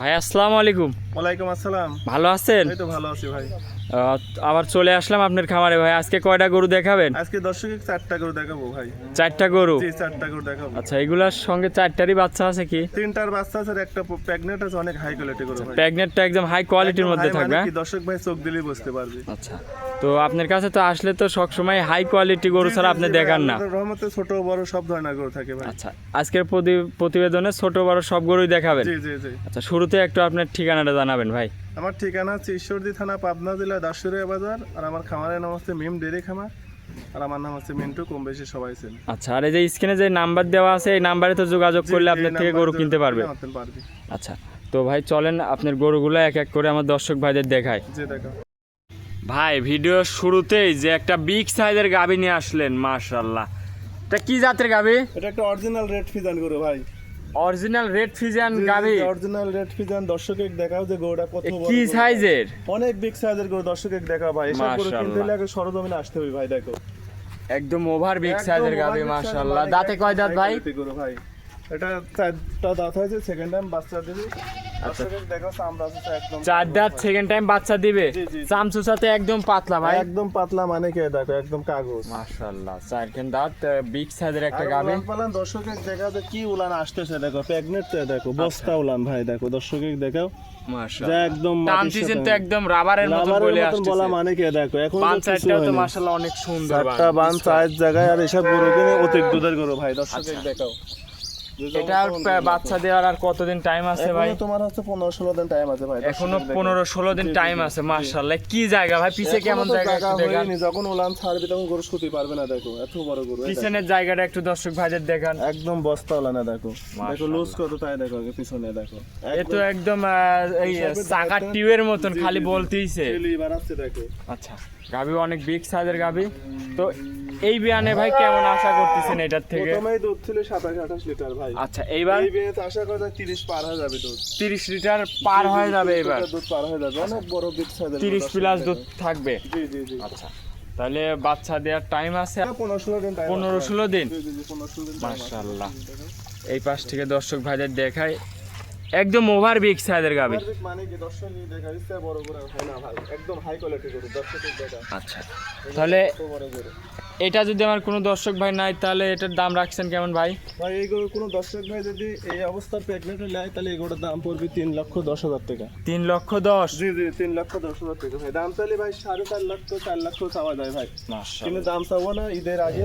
ভাই আসসালামু আলাইকুম। ওয়ালাইকুম আসসালাম। ভালো আছেন? এই তো ভালো আছি ভাই। আবার চলে আসলাম আপনার খামারে ভাই। আজকে কয়টা গরু দেখাবেন? আজকে দর্শক চারটা গরু দেখাবো ভাই। চারটা গরু? জি চারটা করে দেখাবো। আচ্ছা এগুলার সঙ্গে চারটারই বাচ্চা আছে কি? তিনটার বাচ্চা আছে একটা প্রেগনেন্ট আছে অনেক হাই কোয়ালিটি করে ভাই। প্রেগনেন্টটা একদম হাই কোয়ালিটির মধ্যে মানে থাকবে। কি দর্শক ভাই চোখ দিলেই বুঝতে পারবে। আচ্ছা তো আপনার কাছে তো আসলে তো সবসময় হাই কোয়ালিটি গরু ছাড়া আপনি দেখান না। রহমতে ছোট বড় সব ধরনের গরু থাকে ভাই। আচ্ছা আজকের প্রতি- প্রতিবেদনে ছোট বড় সব গরুই দেখাবেন? জি জি জি। আচ্ছা শুরুতে একটু আপনার ঠিকানাটা জানাবেন ভাই। আমার ঠিকানা হচ্ছে ঈশ্বরদী থানা পাবনা জেলা দাসুরিয়া বাজার আর আমার খামারের নাম হচ্ছে মিম ডেরি খামার আর আমার নাম হচ্ছে মিন্টু কম বেশি সবাই চেনে। আচ্ছা আর এই যে স্ক্রিনে যে নাম্বার দেওয়া আছে এই নাম্বারে তো যোগাযোগ করলে আপনার থেকে গরু কিনতে পারবে। আচ্ছা তো ভাই চলেন আপনার গরুগুলো এক এক করে আমার দর্শক ভাইদের দেখায় জি দেখো ভাই ভিডিও শুরুতেই যে একটা বিগ সাইজের গাবি নিয়ে আসলেন মাশাল্লাহ এটা কি জাতের গাবি এটা একটা অরিজিনাল রেড ফিজান গরু ভাই। অরিজিনাল রেড ফিজিয়ান গাবি অরিজিনাল রেড ফিজান দর্শকে দেখাও যে গরুটা কত বড় কি সাইজের? অনেক বিগ সাইজের গরু দর্শকে দেখাও ভাই। এসব গরু মাশাআল্লাহ। কিনতে লাগে সরজমিনে আসতে হবে ভাই দেখো। একদম ওভার বিগ সাইজের গাবি মাশাল্লাহ মানে দাঁতে কয় দাঁত ভাই? quality গরু ভাই। এটা চারটা দাঁত হয়েছে সেকেন্ড টাইম বাচ্চা দিবি। চার দাঁত সেকেন্ড টাইম বাচ্চা দিবে। জি, জি। একদম পাতলা ভাই। একদম পাতলা মানে কে দেখো একদম কাগজ। মাশাল্লাহ চারখান দাঁত বিগ সাইজের একটা আর পালান দর্শকে দেখা যে কি উলান আসতেছে দেখো প্রেগনেন্ট দেখো বস্তা উলান ভাই দেখো দর্শকে দেখাও। যা একদম টানতেছেন তো একদম রাবারের মতো বলে মতন বলা মানে কে দেখো এখন বান সাইডটাও তো হয়নি। অনেক সুন্দর বান চার জায়গায় আর এসব গরু কিনে অতিরিক্ত দুধের গরু ভাই দর্শকে আচ্ছা। দেখাও। এটা বাচ্চা দেওয়ার আর কতদিন টাইম আছে ভাই? তোমার হচ্ছে পনেরো ষোলো দিন টাইম আছে ভাই এখনও পনেরো ষোলো দিন টাইম আছে মার্শাল্লাহ কি জায়গা ভাই? পিছে কেমন জায়গা যখন ছাড়বি তখন গরু শুতে পারবে না দেখো এত বড় গরু পিছনের জায়গাটা একটু দর্শক ভাইদের দেখান। একদম বস্তা দেখো। দেখো লুজ কত তাই দেখো আগে পিছনে দেখো। এ তো একদম এই টিউবের মতন খালি। বলতেইছে। দেখো। আচ্ছা গাবি অনেক বিগ সাইজের গাবি তো এই বিয়ানে ভাই কেমন আশা করতেছেন এটার থেকে? প্রথমেই দুধ ছিল সাতাশ আঠাশ লিটার ভাই। আচ্ছা এইবার? এই বিয়েতে আশা করা যায় তিরিশ পার হয়ে যাবে দুধ। তিরিশ লিটার পার হয়ে যাবে এবার? দুধ পার হয়ে যাবে। অনেক বড় বিগ সাইজের তিরিশ প্লাস দুধ থাকবে? জি জি জি। আচ্ছা তাহলে বাচ্চা দেওয়ার টাইম আছে? পনেরো ষোলো দিন মাশাআল্লাহ। এই পাশ থেকে দর্শক ভাইদের দেখায় একদম ওভার বিগ সাইজের গাবি মানে হয় আচ্ছা তাহলে এটা যদি আমার কোনো দর্শক ভাই নাই তাহলে এটার দাম রাখছেন কেমন ভাই? ভাই এই গরু কোনো দর্শক ভাই যদি এই অবস্থার প্রেগনেন্ট নেয় তাহলে এই গরুর দাম পড়বে তিন লক্ষ দশ হাজার টাকা। তিন লক্ষ দশ? জি জি তিন লক্ষ দশ হাজার টাকা ভাই। দাম চাইলে ভাই সাড়ে চার লক্ষ চার লক্ষ চাওয়া যায় ভাই। কিন্তু দাম চাবো না ঈদের আগে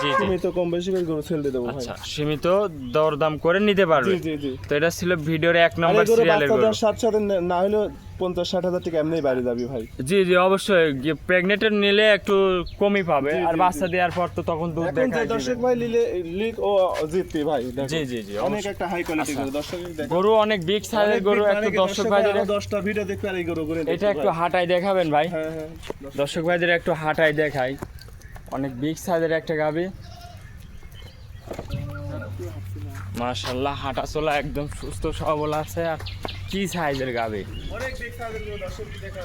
জি জি। তুমি তো কম বেশি করে গরু ছেড়ে দিয়ে দেবো ভাই। আচ্ছা সীমিত দরদাম করে নিতে পারবে। জি জি তো এটা ছিল ভিডিওর এক নম্বর সিরিয়ালের গরু। সাথে সাথে না- না হলেও পঞ্চাশ ষাট হাজার টাকা এমনি বাড়ি যাবি ভাই। জি জি অবশ্যই। প্রেগনেন্টের নিলে একটু কমই পাবে। আর বাচ্চা দেওয়ার পর তো তখন দুধ দেখায় দর্শক ভাই লিলে লিক ও জিতবি ভাই জি জি জি অনেক একটা হাই কোয়ালিটি আচ্ছা। গরু। দর্শক গরু অনেক বিগ সাইজের গরু একটু দর্শক ভাইদের আরও দশটা ভিডিও দেখবে আর এই গরু করে এটা একটু হাঁটাই দেখাবেন ভাই। হ্যাঁ হ্যাঁ দর্শক। ভাইদের একটু হাঁটাই দেখাই। অনেক বিগ সাইজের একটা গাবি। মাশাল্লাহ হাঁটা চলা একদম সুস্থ সবল আছে। আর কি সাইজের গাবে? অনেক বিগ সাইজের গরু দর্শক দেখা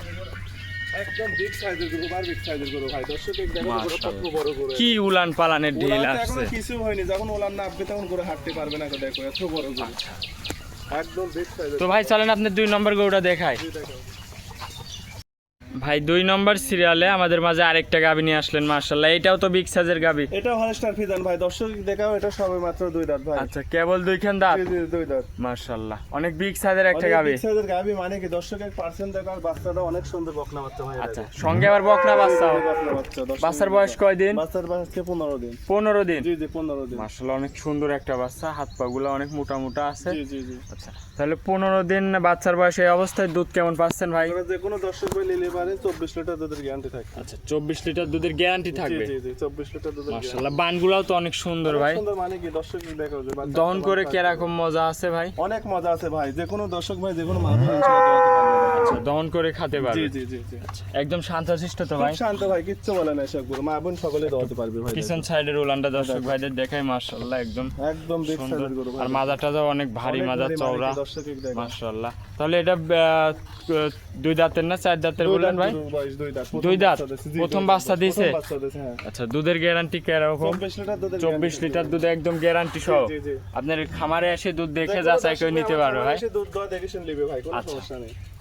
একদম বিগ সাইজের গরু বার বিগ সাইজের গরু ভাই। দর্শক দেখো কত বড় গরু কি উলান পালানের ঢিল তো আসছে। কিছু হয়নি যখন উলান না আপনি তখন গরু হাঁটতে পারবে না দেখো এত বড় গরু। একদম বিগ সাইজের তো ভাই চলেন আপনি দুই নম্বর গরুটা দেখায় দেখো। ভাই দুই নম্বর সিরিয়ালে আমাদের মাঝে আরেকটা গাবি নিয়ে আসলেন মার্শাল্লাহ এটাও তো বিগ সাইজের গাবি। এটা হলস্টার ফিজান ভাই দর্শক দেখাও এটা সবে মাত্র দুই দাঁত ভাই। আচ্ছা কেবল দুইখান দাঁত? দুই দাঁত। মার্শাল্লাহ অনেক বিগ সাইজের একটা গাবি। size এর গাভী মানে কি দর্শকের পার্সেন্ট দেখা আর বাচ্চাটা অনেক সুন্দর বকনা বাচ্চা ভাই। আচ্ছা সঙ্গে আবার বকনা বাচ্চা। বকনা বাচ্চা বাচ্চার বয়স কয়দিন? বাচ্চার বয়স হচ্ছে পনেরো দিন। পনেরো দিন? জি জি পনেরো দিন। মার্শাল্লাহ অনেক সুন্দর একটা বাচ্চা হাত পা গুলো অনেক মোটা মোটা আছে। জি জি জি। আচ্ছা তাহলে পনেরো দিন বাচ্চার বয়সে এই অবস্থায় দুধ কেমন পাচ্ছেন ভাই? যে কোনো দর্শক ভাই নিলে পারে চব্বিশ লিটার দুধের গ্যারান্টি থাকে আচ্ছা চব্বিশ লিটার দুধের গ্যারান্টি থাকবে? জি জি চব্বিশ লিটার দুধের guarantee। বানগুলাও তো অনেক সুন্দর ভাই। সুন্দর মানে কি দর্শক দেখাও যে দহন করে বাচ্চা- কীরকম মজা আছে ভাই? অনেক মজা আছে ভাই যে কোনো দর্শক ভাই যে কোনো মানুষ পারবে। আচ্ছা দহন করে খেতে পারবে। জি জি জি। একদম শান্তশিষ্ট তো ভাই? শান্ত ভাই কিচ্ছু বলে না এসব মা বোন সকলে দোয়াতে পারবে ভাই। পিছন সাইডের উলানটা দর্শক ভাইদের দেখাই মাশাআল্লাহ একদম একদম বিগ সাইজের গরু ভাই। আর মাজা টাজাও অনেক ভারী মাজা চওড়া মানে দেখেন মাশাআল্লাহ। তাহলে এটা দুই দাঁতের না চার দাঁতের বললেন ভাই? দুই দাঁত। প্রথম বাচ্চা দিছে, হ্যাঁ। আচ্ছা দুধের গ্যারান্টি কীরকম 24 লিটার দুধের চব্বিশ লিটার দুধ একদম গ্যারান্টি সহ। আপনার খামারে এসে দুধ দেখে যাচাই করে নিতে পারবে ভাই। দেখে আচ্ছা।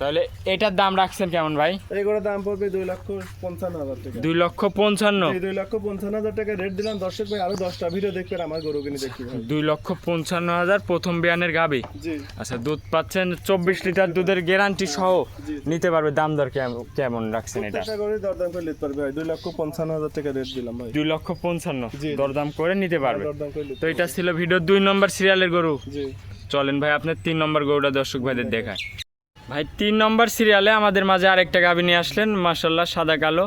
তাহলে এটার দাম রাখছেন কেমন ভাই? এই গরুর দাম পড়বে দুই লক্ষ পঞ্চান্ন হাজার টাকা। দুই লক্ষ পঞ্চান্ন? দুই লক্ষ পঞ্চান্ন হাজার টাকা রেট দিলাম। দর্শক ভাই আরও দশটা ভিডিও দেখবেন আমার গরু কিনে ভাই দুই লক্ষ পঞ্চান্ন হাজার প্রথম বিয়ানের গাবি। আচ্ছা দুধ পাচ্ছেন চব্বিশ লিটার দুধের গ্যারান্টি সহ। নিতে পারবে দাম দর কেমন রাখছেন এটা? প্রত্যেকটা গরুর দরদাম করে নিতে পারবে ভাই দুই লক্ষ পঞ্চান্ন হাজার টাকা রেট দিলাম ভাই। দুই লক্ষ পঞ্চান্ন। দরদাম করে নিতে পারবে। করে নিতে তো এটা ছিল ভিডিও দুই নম্বর সিরিয়ালের গরু। জি। চলেন ভাই আপনার তিন নম্বর গরুটা দর্শক ভাইদের দেখায় ভাই তিন নম্বর সিরিয়ালে আমাদের মাঝে আরেকটা গাবি নিয়ে আসলেন মাসাল্লাহ সাদা কালো।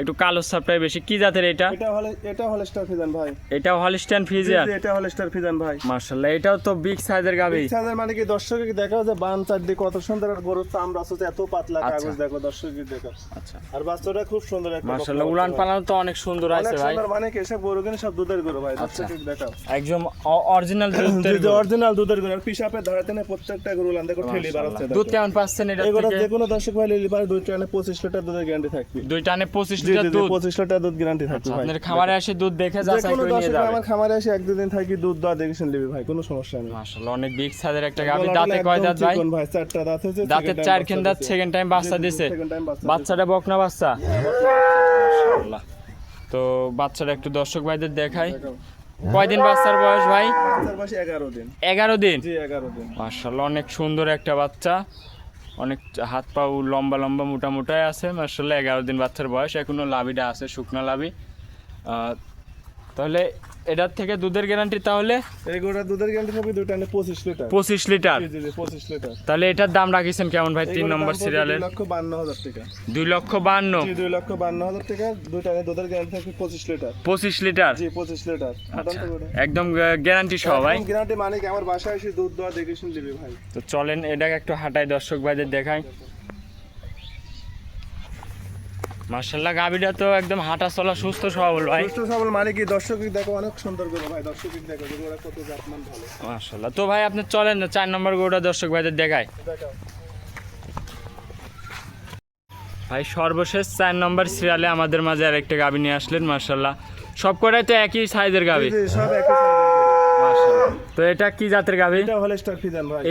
একটু কালো সাপটাই বেশি। কি জাতের এটা? এটা হলে এটা হলে স্টার ফিজান ভাই। এটা হলিস্টান জি, ফিজিয়ান এটা হলে স্টার ফিজান ভাই। মার্শাল্লাহ এটাও তো বিগ সাইজের গাবি। ইচ্ছাদের মানে কি? দর্শকে দেখো যে বান চারদিকে কত সুন্দর আর গরুর চামড়া আছে এত পাতলা আচ্ছা। কাগজ দেখো দর্শকে দেখো। আচ্ছা। আর বাচ্চাটা খুব সুন্দর একটা বকনা উলান পালানো তো অনেক সুন্দর আছে ভাই। সুন্দর মানে কি এসব গরু কিনে সব দুধের গরু ভাই আচ্ছা। দর্শকে দেখাও। একদম অরিজিনাল দুধের গরু। অরিজিনাল দুধের গরু আর পিসাপে ধরাতে না প্রত্যেকটা গরু লান দেখো ঠেলি বাড়াচ্ছে মাশাআল্লাহ। দুধ কেমন পাচ্ছেন এটা এগুলো থেকে? যে কোনো দর্শক ভাই লিলি পারে দুই টানে পঁচিশ লিটার দুধের গ্যারান্টি থাকবে। দুই টানে পঁচিশ জি লিটার জি দুধ। পঁচিশ লিটার দুধ গ্যারান্টি থাকবে ভাই। আপনার খামারে এসে দুধ দেখে যাচাই করে নিয়ে দর্শক আমার খামারে এসে এক দুদিন থাকি দুধ দেওয়া দেখেছেন নিবি ভাই কোনো সমস্যা নেই। মাশাআল্লাহ অনেক বিগ সাইজের একটা গাবি দাঁতে কয় দাঁত ভাই? চিকন ভাই চারটা দাঁত হয়েছে দাঁতের চার খেন দাঁত সেকেন্ড টাইম বাচ্চা দিছে। বাচ্চাটা বকনা বাচ্চা। মাশাআল্লাহ। তো বাচ্চাটা একটু দর্শক ভাইদের দেখাই। কয়দিন বাচ্চার বয়স ভাই? বাচ্চার বয়স এগারো দিন। এগারো দিন? জি অনেক সুন্দর একটা বাচ্চা। অনেক হাত পা লম্বা লম্বা মোটা মোটাই আছে মার্শাল্লাহ এগারো দিন বাচ্চার বয়স এখনও লাভিটা আছে, শুকনো লাভি। তাহলে এটার থেকে দুধের গ্যারান্টি তাহলে? এই গোটা দুধের গ্যারান্টি থাকবে দুই টানে পঁচিশ লিটার। পঁচিশ লিটার? জি জি জি পঁচিশ লিটার। তাহলে এটার দাম রাখিছেন কেমন ভাই? তিন নম্বর সিরিয়ালের দুই লক্ষ বান্ন হাজার টাকা। দুই লক্ষ বান্ন? জি দুই লক্ষ বান্ন হাজার টাকা। দুই টানে দুধের গ্যারান্টি থাকবে পঁচিশ লিটার। পঁচিশ লিটার? জি পঁচিশ লিটার। আচ্ছা, একদম গ্যারান্টি সহ ভাই। গ্যারান্টি মানে কি? আমার বাসায় এসে দুধ দেওয়া দেখে শুনে দিবি ভাই। তো চলেন এটাকে একটু হাঁটাই দর্শক ভাইদের দেখাই। মার্শাল্লাহ গাবিটা তো একদম হাঁটা চলা সুস্থ সবল ভাই। সুস্থ সবল মানে কি? দর্শক দেখো অনেক সুন্দর করে ভাই দর্শক দেখো ওরা কত জাতমান ভালো। মার্শাল্লাহ তো ভাই আপনি চলেন না চার নম্বর গরুটা দর্শক ভাইদের দেখায় ভাই সর্বশেষ চার নম্বর সিরিয়ালে আমাদের মাঝে আরেকটা গাবি নিয়ে আসলেন মার্শাল্লাহ সব কটাই তো একই সাইজের গাবি সব একই তো এটা কি জাতের গরু। এটা হলস্টার ফিজান ভাই।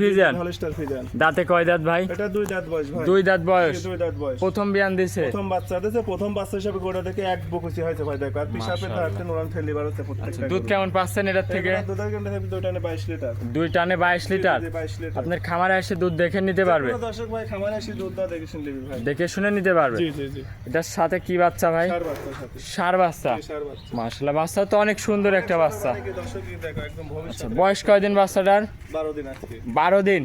ফিজিয়ান হলস্টার ফিজান দাঁতে কয় দাঁত ভাই? এটা দুই দাঁত বয়স ভাই। দুই দাঁত বয়স। দুই দাঁত বয়স। প্রথম বিয়ান দিছে? প্রথম বাচ্চা দিয়েছে প্রথম বাচ্চা হিসাবে গোটা থেকে এক বকুচি হয়েছে ভাই দেখো। আর মাশাআল্লাহ। থাকতে নোরান ঠেলি বাড়াচ্ছে আচ্ছা প্রত্যেকটা দুধ কেমন পাচ্ছেন থেকে? দুধের দুই টানে বাইশ লিটার। দুই টানে বাইশ লিটার? আপনার খামারে এসে দুধ দেখে নিতে পারবে? দর্শক ভাই খামারে এসে দুধ দেওয়া দেখে শুনে ভাই। দেখে শুনে নিতে পারবে? জি জি জি। এটার সাথে কি বাচ্চা ভাই? সার বাচ্চা সার বাচ্চা। মার্শাল্লাহ বাচ্চা। তো অনেক সুন্দর একটা বাচ্চা। ভবিষ্যৎ বয়স কয়দিন বাচ্চাটার? বারো দিন বারো দিন?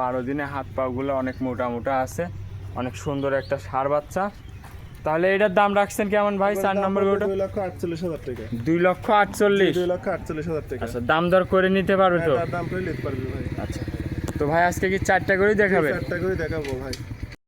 বারো হাত পাগুলো অনেক মোটা মোটা আছে অনেক সুন্দর একটা সার বাচ্চা। তাহলে এটার দাম রাখছেন কেমন ভাই? চার নম্বর গরুটা? দুই লক্ষ আটচল্লিশ হাজার টাকা। দুই লক্ষ আটচল্লিশ? দুই লক্ষ আটচল্লিশ হাজার টাকা। আচ্ছা দাম দর করে নিতে পারবে তো? হ্যাঁ, দাম করে নিতে পারবি ভাই। আচ্ছা তো ভাই আজকে কি চারটা করেই দেখাবে চারটা করে দেখাবো ভাই।